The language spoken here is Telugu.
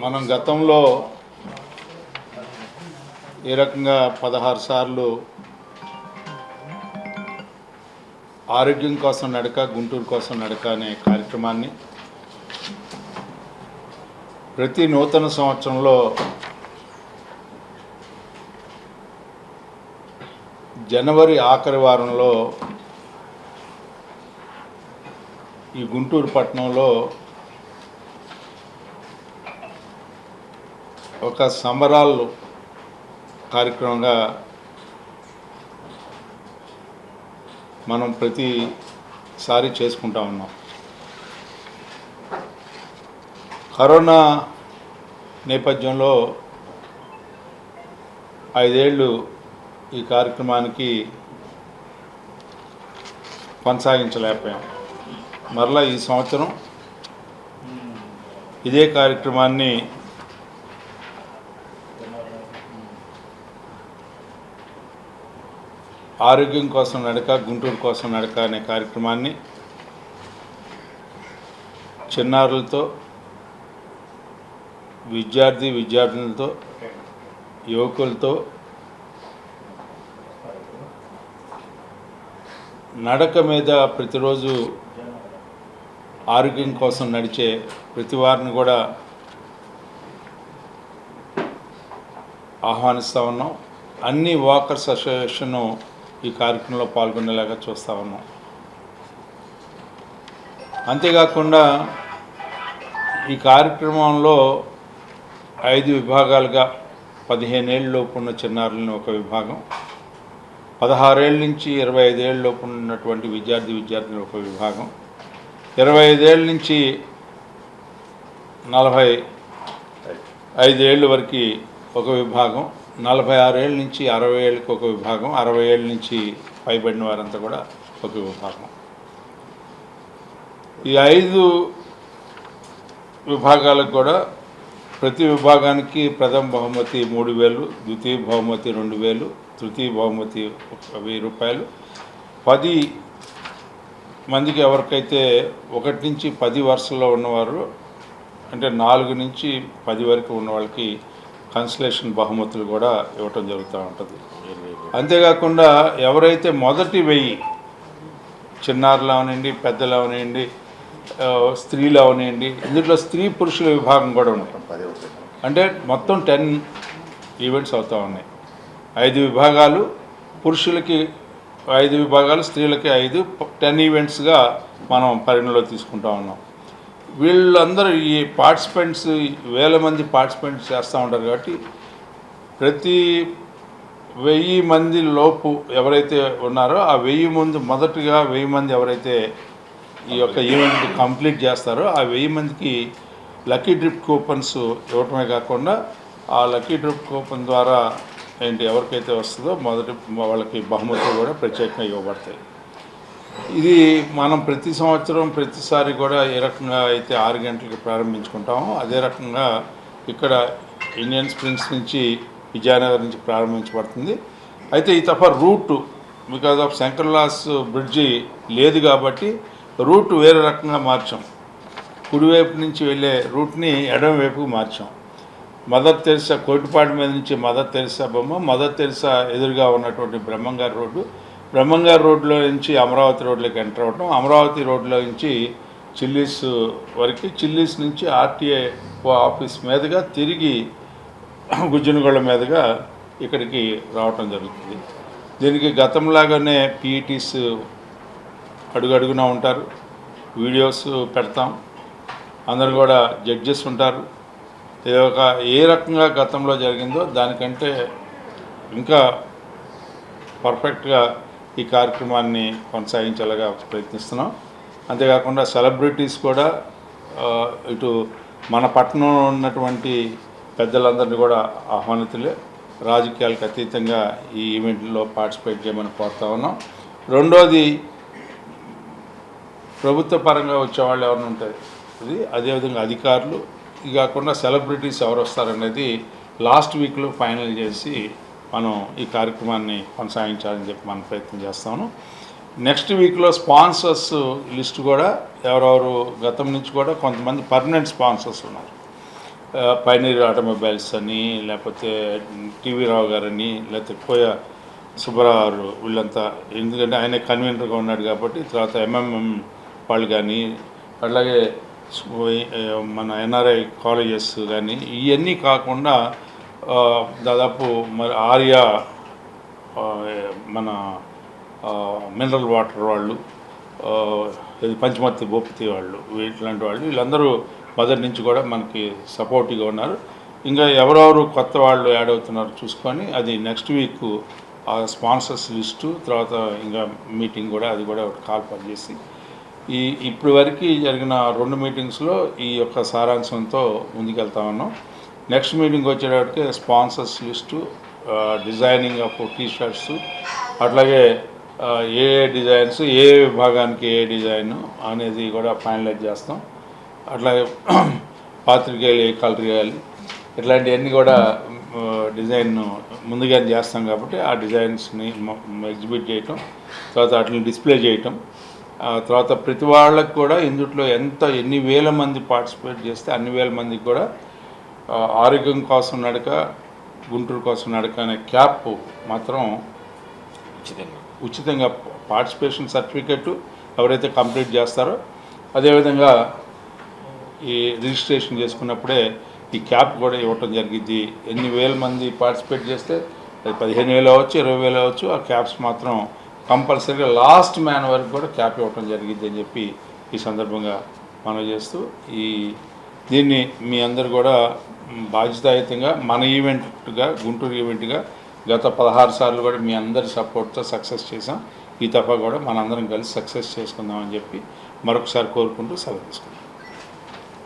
మనం గతంలో ఏ రకంగా పదహారు సార్లు ఆరోగ్యం కోసం నడక గుంటూరు కోసం నడక అనే కార్యక్రమాన్ని ప్రతి నూతన సంవత్సరంలో జనవరి ఆఖరి వారంలో ఈ గుంటూరు పట్టణంలో ఒక సంబరాలు కార్యక్రమంగా మనం ప్రతిసారి చేసుకుంటా ఉన్నాం. కరోనా నేపథ్యంలో ఐదేళ్ళు ఈ కార్యక్రమానికి కొనసాగించలేకపోయాం. మరలా ఈ సంవత్సరం ఇదే కార్యక్రమాన్ని ఆరోగ్యం కోసం నడక గుంటూరు కోసం నడక అనే కార్యక్రమాన్ని చిన్నారులతో విద్యార్థి విద్యార్థులతో యువకులతో నడక మీద ప్రతిరోజు ఆరోగ్యం కోసం నడిచే ప్రతి వారిని కూడా ఆహ్వానిస్తూ ఉన్నాం. అన్ని వాకర్స్ అసోసియేషన్ ఈ కార్యక్రమంలో పాల్గొనేలాగా చూస్తూ ఉన్నాం. అంతేకాకుండా ఈ కార్యక్రమంలో ఐదు విభాగాలుగా పదిహేనేళ్ళ లోపు ఉన్న చిన్నారులను ఒక విభాగం పదహారేళ్ళ నుంచి ఇరవై ఐదేళ్ళ లోపు ఉన్నటువంటి విద్యార్థి విద్యార్థులు ఒక విభాగం ఇరవై ఐదేళ్ళ నుంచి నలభై ఐదేళ్ళ వరకు ఒక విభాగం నలభై ఆరేళ్ళ నుంచి అరవై ఏళ్ళకి ఒక విభాగం అరవై ఏళ్ళ నుంచి పైబడిన వారంతా కూడా ఒక విభాగం. ఈ ఐదు విభాగాలకు కూడా ప్రతి విభాగానికి ప్రథమ బహుమతి మూడు వేలు ద్వితీయ బహుమతి రెండు వేలు తృతీయ బహుమతి వెయ్యి రూపాయలు. పది మందికి ఎవరికైతే ఒకటి నుంచి పది వరుసల్లో ఉన్నవారు అంటే నాలుగు నుంచి పది వరకు ఉన్న వాళ్ళకి కన్సలేషన్ బహుమతులు కూడా ఇవ్వటం జరుగుతూ ఉంటుంది. అంతేకాకుండా ఎవరైతే మొదటి వెయ్యి చిన్నారులు అవనండి పెద్దలు అవనండి స్త్రీలు అవనండి ఇందులో స్త్రీ పురుషుల విభాగం కూడా ఉంటాం అంటే మొత్తం టెన్ ఈవెంట్స్ అవుతూ ఉన్నాయి. ఐదు విభాగాలు పురుషులకి ఐదు విభాగాలు స్త్రీలకి ఐదు టెన్ ఈవెంట్స్గా మనం పరిగణలో తీసుకుంటా ఉన్నాం. వీళ్ళందరూ ఈ పార్టిసిపెంట్స్ వేల మంది పార్టిసిపెంట్స్ చేస్తూ ఉంటారు కాబట్టి ప్రతి వెయ్యి మంది లోపు ఎవరైతే ఉన్నారో ఆ వెయ్యి మంది మొదటిగా వెయ్యి మంది ఎవరైతే ఈ యొక్క ఈవెంట్ కంప్లీట్ చేస్తారో ఆ వెయ్యి మందికి లక్కీ డ్రిప్ కూపన్స్ ఇవ్వటమే కాకుండా ఆ లక్కీ డ్రిప్ కూపన్ ద్వారా ఏంటి ఎవరికైతే వస్తుందో మొదటి వాళ్ళకి బహుమతులు కూడా ప్రత్యేకంగా ఇవ్వబడతాయి. ఇది మనం ప్రతి సంవత్సరం ప్రతిసారి కూడా ఏ రకంగా అయితే ఆరు గంటలకి ప్రారంభించుకుంటామో అదే రకంగా ఇక్కడ ఇండియన్ స్ప్రింగ్స్ నుంచి విజయనగరం నుంచి ప్రారంభించబడుతుంది. అయితే ఈ తప్ప రూట్ బికాజ్ ఆఫ్ శంకర్లాస్ బ్రిడ్జి లేదు కాబట్టి రూట్ వేరే రకంగా మార్చాం. కుడివైపు నుంచి వెళ్ళే రూట్ని ఎడమ వైపుకు మార్చాం. మదర్ తెరిసా కోటిపాటి మీద నుంచి మదర్ తెరిసా బొమ్మ మదర్ తెరిసా ఎదురుగా ఉన్నటువంటి బ్రహ్మంగారి రోడ్డు బ్రహ్మంగారు రోడ్లో నుంచి అమరావతి రోడ్లోకి ఎంటర్ అవ్వటం అమరావతి రోడ్లో నుంచి చిల్లీస్ వరకు చిల్లీస్ నుంచి ఆర్టీఏ ఆఫీస్ మీదుగా తిరిగి గుజ్జునగొళ్ళ మీదుగా ఇక్కడికి రావటం జరుగుతుంది. దీనికి గతంలాగానే పీఈటీస్ అడుగడుగునా ఉంటారు వీడియోస్ పెడతాం అందరు కూడా జడ్జెస్ ఉంటారు. ఇది ఒక ఏ రకంగా గతంలో జరిగిందో దానికంటే ఇంకా పర్ఫెక్ట్గా ఈ కార్యక్రమాన్ని కొనసాగించేలాగా ప్రయత్నిస్తున్నాం. అంతేకాకుండా సెలబ్రిటీస్ కూడా ఇటు మన పట్టణంలో ఉన్నటువంటి పెద్దలందరినీ కూడా ఆహ్వానితులే. రాజకీయాలకు అతీతంగా ఈ ఈవెంట్లో పార్టిసిపేట్ చేయమని కోరుతా ఉన్నాం. రెండోది ప్రభుత్వ పరంగా వచ్చేవాళ్ళు ఎవరిని ఉంటాయి ఇది అదేవిధంగా అధికారులు. ఇది కాకుండా సెలబ్రిటీస్ ఎవరు వస్తారనేది లాస్ట్ వీక్లో ఫైనల్ చేసి మనం ఈ కార్యక్రమాన్ని కొనసాగించాలని చెప్పి మనం ప్రయత్నం చేస్తాము. నెక్స్ట్ వీక్లో స్పాన్సర్స్ లిస్ట్ కూడా ఎవరెవరు గతం నుంచి కూడా కొంతమంది పర్మనెంట్ స్పాన్సర్స్ ఉన్నారు. పైనీర్ ఆటోమొబైల్స్ అని లేకపోతే టీవీ రావు గారని లేకపోతే కోయ సుబ్బారావు గారు వీళ్ళంతా. ఎందుకంటే ఆయన కన్వీనర్గా ఉన్నాడు కాబట్టి తర్వాత ఎంఎంఎం వాళ్ళు కానీ అలాగే మన ఎన్ఆర్ఐ కాలేజెస్ కానీ ఇవన్నీ కాకుండా దాదాపు మరి ఆర్యా మన మినరల్ వాటర్ వాళ్ళు ఆ, పంచమర్తి భూపతి వాళ్ళు ఇట్లాంటి వాళ్ళు వీళ్ళందరూ మొదటి నుంచి కూడా మనకి సపోర్టివ్గా ఉన్నారు. ఇంకా ఎవరెవరు కొత్త వాళ్ళు యాడ్ అవుతున్నారో చూసుకొని అది నెక్స్ట్ వీక్ ఆ స్పాన్సర్స్ లిస్టు తర్వాత ఇంకా మీటింగ్ కూడా అది కూడా ఒకటి కాల్ పనిచేసి ఈ ఇప్పటి వరకు జరిగిన రెండు మీటింగ్స్లో ఈ యొక్క సారాంశంతో ముందుకెళ్తా ఉన్నాం. నెక్స్ట్ మీటింగ్ వచ్చేటప్పటికి sponsors list designing of T shirts అట్లాగే ఏ ఏ డిజైన్స్ ఏ విభాగానికి ఏ డిజైన్ అనేది కూడా ఫైనలైజ్ చేస్తాం. అట్లాగే పాత్రికేయులు ఏ కలర్ వేయాలి ఇట్లాంటివన్నీ కూడా డిజైన్ ముందుగానే చేస్తాం కాబట్టి ఆ డిజైన్స్ని ఎగ్జిబిట్ చేయటం తర్వాత వాటిని డిస్ప్లే చేయటం ఆ తర్వాత ప్రతి వాళ్ళకి కూడా ఇందుట్లో ఎంత ఎన్ని వేల మంది పార్టిసిపేట్ చేస్తే అన్ని వేల మందికి కూడా ఆరోగ్యం కోసం నడక గుంటూరు కోసం నడక అనే క్యాప్ మాత్రం ఉచితంగా. ఉచితంగా పార్టిసిపేషన్ సర్టిఫికెట్ ఎవరైతే కంప్లీట్ చేస్తారో అదేవిధంగా ఈ రిజిస్ట్రేషన్ చేసుకున్నప్పుడే ఈ క్యాప్ కూడా ఇవ్వటం జరిగింది. ఎన్ని వేల మంది పార్టిసిపేట్ చేస్తే అది పదిహేను వేలు అవ్వచ్చు ఇరవై వేలు అవ్వచ్చు ఆ క్యాప్స్ మాత్రం కంపల్సరీగా లాస్ట్ మ్యాన్ వరకు కూడా క్యాప్ ఇవ్వటం జరిగింది అని చెప్పి ఈ సందర్భంగా మనం చేస్తూ ఈ దీన్ని మీ అందరు కూడా బాధ్యతాయుతంగా మన ఈవెంట్గా గుంటూరు ఈవెంట్గా గత పదహారు సార్లు కూడా మీ అందరి సపోర్ట్తో సక్సెస్ చేసాం ఈ తప్ప కూడా మనందరం కలిసి సక్సెస్ చేసుకుందామని చెప్పి మరొకసారి కోరుకుంటూ సెలవు తీసుకుందాం